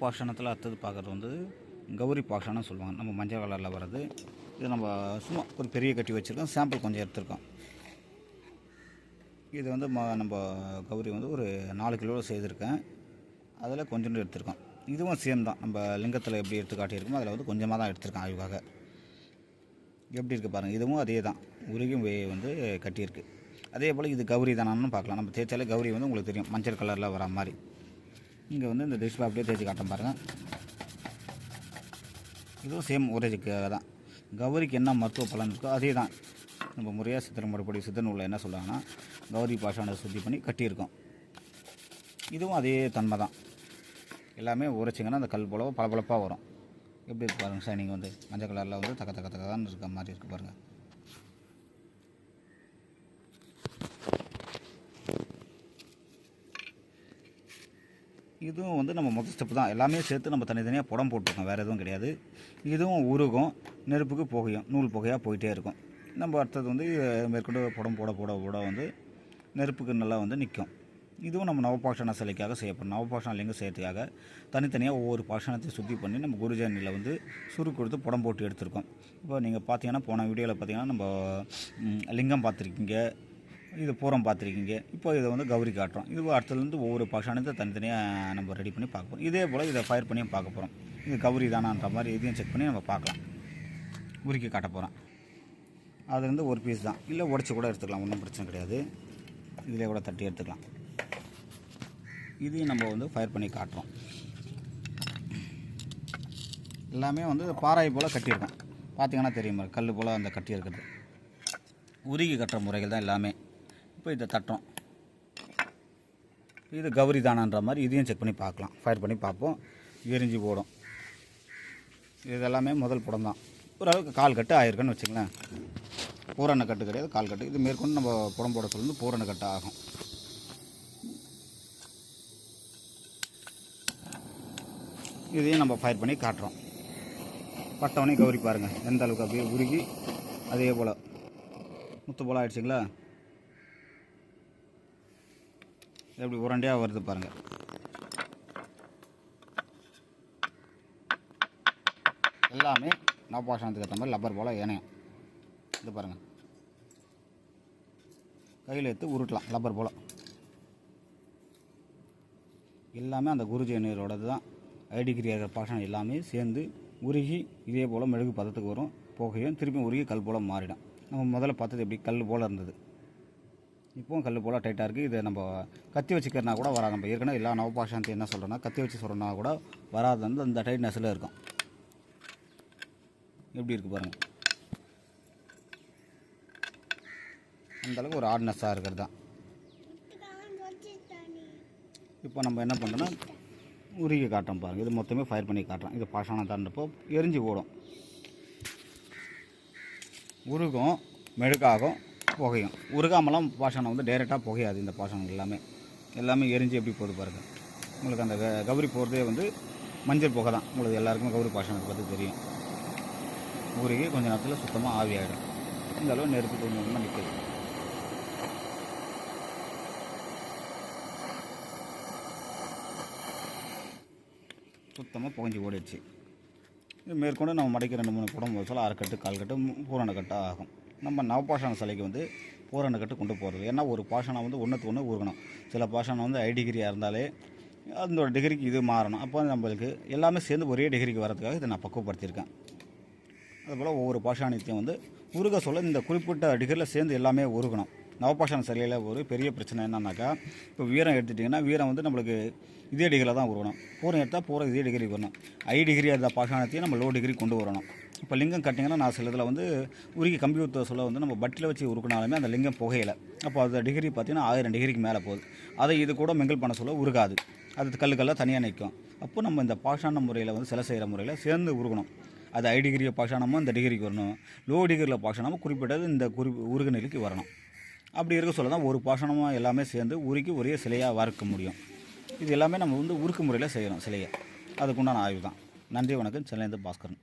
பாஷணத்தில் அடுத்தது பார்க்குறது வந்து கௌரி பாஷாணம் சொல்லுவாங்க. நம்ம மஞ்சள் கலரில் வர்றது. இது நம்ம சும்மா ஒரு பெரிய கட்டி வச்சுருக்கோம். சாம்பிள் கொஞ்சம் எடுத்திருக்கோம். இது வந்து ம நம்ம கௌரி வந்து ஒரு நாலு கிலோவில் செய்திருக்கேன். அதில் கொஞ்சோண்டு எடுத்திருக்கோம். இதுவும் சேம் தான். நம்ம லிங்கத்தில் எப்படி எடுத்து காட்டியிருக்கோமோ அதில் வந்து கொஞ்சமாக தான் எடுத்திருக்கேன் ஆய்வுக்காக. எப்படி இருக்குது பாருங்கள் இதுவும் அதே தான். உருகும் வே வந்து கட்டியிருக்கு. அதே போல் இது கௌரி தானான்னு பார்க்கலாம். நம்ம தேய்ச்சாலே கௌரி வந்து உங்களுக்கு தெரியும். மஞ்சள் கலரில் வர மாதிரி. இங்கே வந்து இந்த டிஷ்பா அப்படியே தேய்ச்சி காட்டுறேன் பாருங்கள் இதுவும் சேம் ஒரேஜுக்காக தான் கௌரிக்கு என்ன மருத்துவ பலன் இருக்கோ அதே தான் நம்ம முறையாக சித்திர முறைப்படி சித்த நூலில் என்ன சொல்கிறாங்கன்னா கௌரி பாஷானை சுத்தி பண்ணி கட்டியிருக்கோம். இதுவும் அதே தன்மை தான். எல்லாமே உரைச்சிங்கன்னா அந்த கல் போலவோ பளபளப்பாக வரும். எப்படி இருக்கு பாருங்கள் ஷைனிங் வந்து மஞ்சள் கலரில் வந்து தக்க தக்க தக்கதான் இருக்க மாதிரி இருக்குது பாருங்கள் இதுவும் வந்து நம்ம மொத்த ஸ்டெப் தான். எல்லாமே சேர்த்து நம்ம தனித்தனியாக புடம் போட்டிருக்கோம். வேறு எதுவும் கிடையாது. இதுவும் உருகும் நெருப்புக்கு புகையும் நூல் புகையாக போயிட்டே இருக்கும். நம்ம அடுத்தது வந்து மேற்கொண்டு புடம் போட போட போட வந்து நெருப்புக்கு நல்லா வந்து நிற்கும் இதுவும் நம்ம நவபாஷண சிலைக்காக செய்யப்படும். நவபாஷண லிங்கம் செய்யறதுக்காக தனித்தனியாக ஒவ்வொரு பாஷணத்தையும் சுத்தி பண்ணி நம்ம குருஜனில் வந்து சுருக்கு கொடுத்து புடம் போட்டு எடுத்திருக்கோம். இப்போ நீங்கள் பார்த்தீங்கன்னா போன வீடியோவில் பார்த்தீங்கன்னா நம்ம லிங்கம் பார்த்துருக்கீங்க. இது பூரம் பார்த்துருக்கீங்க. இப்போ இதை வந்து கௌரி காட்டுறோம். இது அடுத்ததுலேருந்து ஒவ்வொரு பாஷானத்தை தனித்தனியாக நம்ம ரெடி பண்ணி பார்க்க போகிறோம் இதே போல் இதை ஃபயர் பண்ணியும் பார்க்க போகிறோம் இது கௌரி தானான்ற மாதிரி இதையும் செக் பண்ணி நம்ம பார்க்கலாம். உருக்கி காட்ட போகிறோம் அதுலேருந்து ஒரு பீஸ் தான். இல்லை உடச்சி கூட எடுத்துக்கலாம். ஒன்றும் பிரச்சனை கிடையாது. இதிலே கூட தட்டி எடுத்துக்கலாம். இதையும் நம்ம வந்து ஃபயர் பண்ணி காட்டுறோம். எல்லாமே வந்து பாறை போல் கட்டியிருக்கோம். பார்த்தீங்கன்னா தெரியுமா. கல் போல் அந்த கட்டி இருக்கிறது உருகி கட்டுற முறைகள் தான் எல்லாமே. இப்போ இதை தட்டோம். இது கௌரி தானான்ற மாதிரி இதையும் செக் பண்ணி பார்க்கலாம். ஃபயர் பண்ணி பார்ப்போம். எரிஞ்சு போடும். இது எல்லாமே முதல் படம் தான். ஓரளவுக்கு கால் கட்டு ஆயிருக்குன்னு வச்சுங்களேன் பூரண கட்டு கிடையாது கால் கட்டு. இது மேற்கொண்டு நம்ம புடம் போட சொல்லி பூரண கட்டு ஆகும். இதையும் நம்ம ஃபயர் பண்ணி காட்டுறோம். பட்டவனையும் கௌரி பாருங்கள் எந்த அளவுக்கு அப்படியே உருகி அதே போல். முத்து போல் ஆகிடுச்சிங்களா எப்படி உரண்டையாக வருது பாருங்கள் எல்லாமே நவபாஷணத்துக்கு ஏற்ற மாதிரி லப்பர் போல் இணையம் இது பாருங்கள் கையில் எடுத்து உருட்டலாம் லப்பர் போல். எல்லாமே அந்த குருஜி நீரோடது தான். ஐடிகிரி இருக்கிற பாஷம் எல்லாமே சேர்ந்து உருகி இதே போல் மெழுகு பதத்துக்கு வரும். புகையும் திருப்பியும் உருகி கல் போல் மாறிடும். நம்ம முதல்ல பார்த்தது எப்படி கல் போல் இருந்தது. இப்போவும் கல் போல் டைட்டாக இருக்குது இதை நம்ம கத்தி வச்சுக்கிறனா கூட வராது. நம்ம ஏற்கனவே எல்லா நவபாஷாந்தி என்ன சொல்கிறோன்னா கத்தி வச்சு சொல்கிறனா கூட வராது. வந்து அந்த டைட்னஸில் இருக்கும். எப்படி இருக்குது பாருங்கள் அந்த அளவுக்கு ஒரு ஆட்னஸாக இருக்கிறது தான். இப்போ நம்ம என்ன பண்ணுறோன்னா உருகி காட்டுறோம் பாருங்கள் இது மொத்தமே ஃபயர் பண்ணி காட்டுறோம். இது பாஷானம் தாண்டப்போ எரிஞ்சு ஓடும். உருகும் மெழுக்காகும் புகையும். உருகாமலாம் பாஷானம் வந்து டைரெக்டாக புகையாது இந்த பாஷானம் எல்லாமே. எல்லாமே எரிஞ்சு எப்படி போகுது பாருங்கள் உங்களுக்கு அந்த க- கௌரி போகிறதே வந்து மஞ்சள் புகை தான். உங்களுக்கு எல்லாருக்குமே கௌரி பாஷானத்தை பற்றி தெரியும். உருகி கொஞ்சம் நேரத்தில் சுத்தமாக ஆவியாகிடும் இந்த அளவு நெருப்பு கொஞ்சம் கொஞ்சமாக நிற்குது சுத்தமாக புகஞ்சு ஓடிடுச்சு. இது மேற்கொண்டு நம்ம மடைக்கு ரெண்டு மூணு குடம் வச்சாலும் அரைக்கட்டு கால் கட்டு பூரண கட்டாக ஆகும். நம்ம நவபாஷான சிலைக்கு வந்து பூரண கட்டு கொண்டு போகிறது ஏன்னா ஒரு பாஷானம் வந்து ஒன்றுக்கு ஒன்று உருகணும் சில பாஷானம் வந்து ஐ டிகிரியாக இருந்தாலே அதோட டிகிரிக்கு இது மாறணும். அப்போ நம்மளுக்கு எல்லாமே சேர்ந்து ஒரே டிகிரிக்கு வரதுக்காக இதை நான் பக்குவப்படுத்தியிருக்கேன். அதுபோல் ஒவ்வொரு பாஷாணியத்தையும் வந்து உருக சொல்ல இந்த குறிப்பிட்ட டிகிரியில் சேர்ந்து எல்லாமே உருகணும். நவபாஷான சிலையில் ஒரு பெரிய பிரச்சனை என்னன்னாக்கா இப்போ வீரம் எடுத்துட்டிங்கன்னா வீரம் வந்து நம்மளுக்கு இதே டிகிரியில் தான் உருகணும். பூரம் எடுத்தால் பூரம் இதே டிகிரி வரணும். ஐ டிகிரியாக இருந்த பாஷாணத்தையும் நம்ம லோ டிகிரி கொண்டு வரணும். இப்போ லிங்கம் கட்டிங்கன்னா நான் சில இதில் வந்து உருகி கம்பி ஊற்ற சொல்ல வந்து நம்ம பட்டியில் வச்சு உருக்கினாலுமே அந்த லிங்கம் புகையில. அப்போ அந்த டிகிரி பார்த்தீங்கன்னா ஆயிரம் டிகிரிக்கு மேலே போகுது. அதை இது கூட மிங்கிள் பண்ண சொல்ல உருகாது. அது கல் கல்லாக தனியாக நிற்கும் அப்போ நம்ம இந்த பாஷான முறையில் வந்து சிலை செய்கிற முறையில் சேர்ந்து உருகணும். அது ஐ டிகிரி பாஷானமும் இந்த டிகிரிக்கு வரணும். லோ டிகிரியில் பாஷானமும் குறிப்பிட்டது இந்த குறி உருகு நிலைக்கு வரணும். அப்படி இருக்க சொல்ல தான் ஒரு பாஷானமாக எல்லாமே சேர்ந்து உருக்கி ஒரே சிலையாக வறுக்க முடியும். இது எல்லாமே நம்ம வந்து உருக்கு முறையில் செய்கிறோம் சிலையை. அதுக்குண்டான ஆய்வு தான். நன்றி வணக்கம். சென்னையிலேருந்து பாஸ்கரன்.